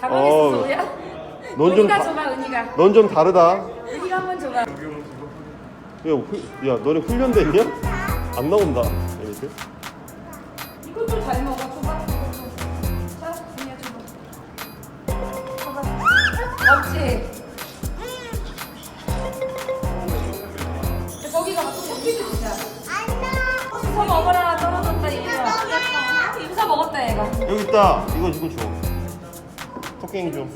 당황했어 어, 소야? 넌 좀 은희가 다- 줘봐 은희가 넌 좀 다르다. 은희가 한번 줘봐 야, 후, 야 너네 훈련됐냐? 안 나온다. 이렇게. 이것도 잘 먹어 줘봐 자 은희야 줘봐 줘봐 없지? 거기 가봐 또 커피도 주자 임사 먹어라 떨어졌다 얘가 임사 먹었다 얘가 여기 있다. 이거 이거 줘. 진짜 맞아야지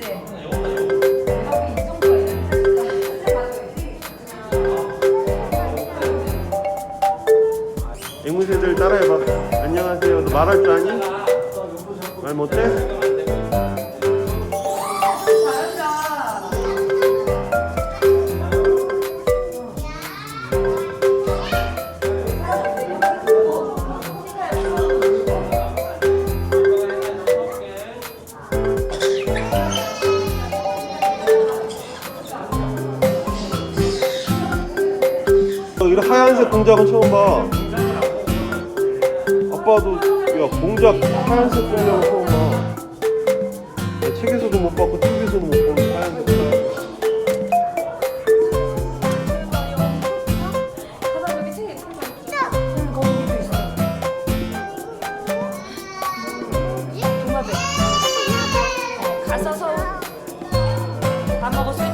앵무새들 따라해봐. 안녕하세요. 너 말할 줄 아니? 말 못해? 이런 하얀색 공작은 처음 봐. 아빠도 야 공작 하얀색 공작은 처음 봐. 야, 책에서도 못 봤고 TV에서도 못 보는 하얀색 공작. 밥 먹었어?